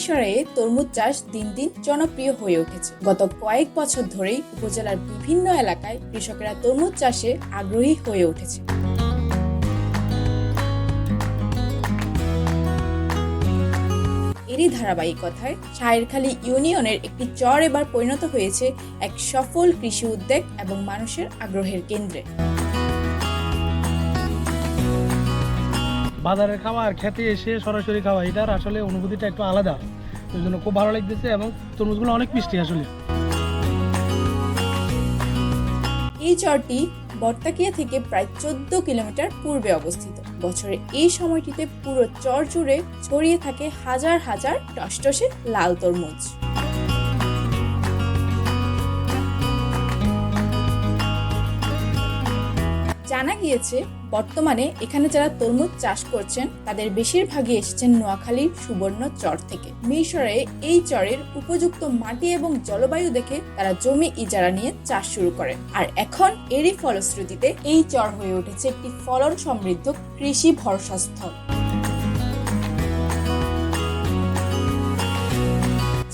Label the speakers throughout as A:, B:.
A: মিশরে তরমুজ চাষ দিন দিন জনপ্রিয় হয়ে উঠেছে। গত কয়েক বছর ধরেই উপজেলার বিভিন্ন এলাকায় কৃষকেরা তরমুজ চাষে আগ্রহী হয়ে উঠেছে। এরই ধারাবাহিকতায় শাহেরখালী ইউনিয়নের একটি চর এবার পরিণত হয়েছে এক সফল কৃষি উদ্যোগ এবং মানুষের আগ্রহের কেন্দ্রে।
B: বাজারের খাওয়া খেতে এসে সরাসরি খাওয়া, এটার আসলে অনুভূতিটা একটু আলাদা। ওই জন্য খুব ভালো লাগতেছে এবং তরমুজগুলো অনেক মিষ্টি আসলে।
A: এই চরটি বর্তাকিয়া থেকে প্রায় চোদ্দ কিলোমিটার পূর্বে অবস্থিত। বছরের এই সময়টিতে পুরো চর জুড়ে ছড়িয়ে থাকে হাজার হাজার টসটসে লাল তরমুজ। জানা গিয়েছে, বর্তমানে এখানে যারা তরমুজ চাষ করছেন, তাদের বেশিরভাগই এসেছেন নোয়াখালীর সুবর্ণ চর থেকে। মিশরে এই চরের উপযুক্ত মাটি এবং জলবায়ু দেখে তারা জমি ইজারা নিয়ে চাষ শুরু করেন আর এখন এরই ফলশ্রুতিতে এই চর হয়ে উঠেছে একটি ফলন সমৃদ্ধ কৃষি ভরসাস্থল।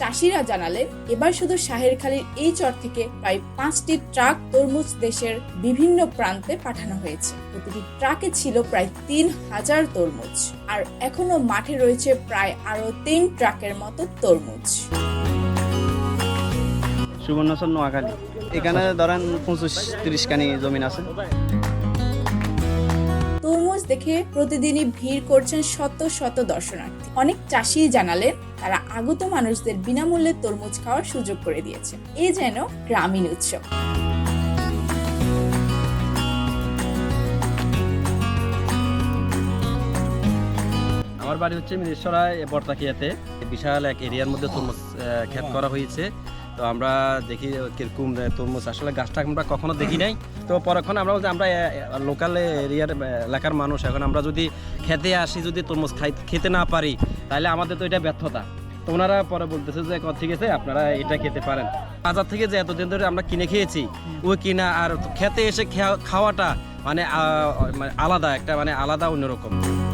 A: চাষিরা জানালেন এবার শুধু শাহেরখালীর এই চর থেকে প্রায় পাঁচটি ট্রাক তরমুজ দেশের বিভিন্ন প্রান্তে পাঠানো হয়েছে। প্রতিটি ট্রাকে ছিল প্রায় তিন হাজার তরমুজ, আর এখনও মাঠে রয়েছে প্রায় আরও তিন ট্রাকের মতো তরমুজ।
C: সুবর্ণচর নোয়াখালী। এখানে ধরেন পঁচিশ তিরিশ কানি জমিন আছে।
A: দেখে প্রতিদিনই ভিড় করছেন শত শত দর্শনার্থী। অনেক চাষি জানালেন তারা আগত মানুষদের বিনামূল্যে তরমুজ খাওয়ার সুযোগ করে দিয়েছে। এ যেন গ্রামীণ উৎসব।
D: আমার বাড়ি হচ্ছে মিরেশ্বরায় বর্তাকিয়াতে। বিশাল এক এরিয়ার মধ্যে তরমুজ ক্ষেত করা হয়েছে। তো আমরা দেখি কীরকম তরমুজ। আসলে গাছটা আমরা কখনো দেখি নাই। তো পরক্ষণ আমরা বলছি, আমরা লোকাল এরিয়ার এলাকার মানুষ। এখন আমরা যদি খেতে আসি, যদি তরমুজ খাই, খেতে না পারি, তাহলে আমাদের তো এটা ব্যর্থতা। তো ওনারা পরে বলতেছে যে "ক- ঠিক আছে, আপনারা এটা খেতে পারেন। বাজার থেকে যে এতদিন ধরে আমরা কিনে খেয়েছি ওই কিনা আর খেতে এসে খাওয়াটা মানে মানে আলাদা, একটা মানে আলাদা অন্যরকম।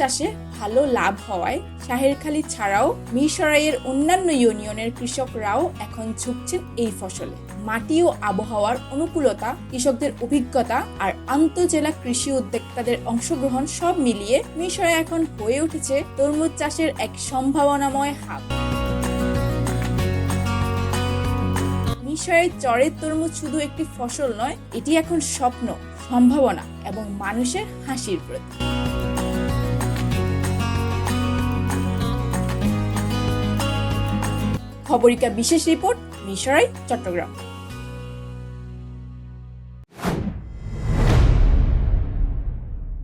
A: চাষে ভালো লাভ হওয়ায় শাহেরখালী ছাড়াও মিরসরাইয়ের অন্যান্য ইউনিয়নের কৃষকরাও এখন ঝুঁকছেন এই ফসলে। মাটি ও আবহাওয়ার অনুকূলতা, কৃষকদের অভিজ্ঞতা আর আন্তজেলা কৃষি উদ্যোক্তাদের অংশগ্রহণ সব মিলিয়ে মিরসরাই এখন হয়ে উঠেছে তরমুজ চাষের এক সম্ভাবনাময় হাব। মিশরের চরের তরমুজ শুধু একটি ফসল নয়, এটি এখন স্বপ্ন, সম্ভাবনা এবং মানুষের হাসির প্রতীক। খবরিকা বিশেষ রিপোর্ট মিশরাই চট্টগ্রাম।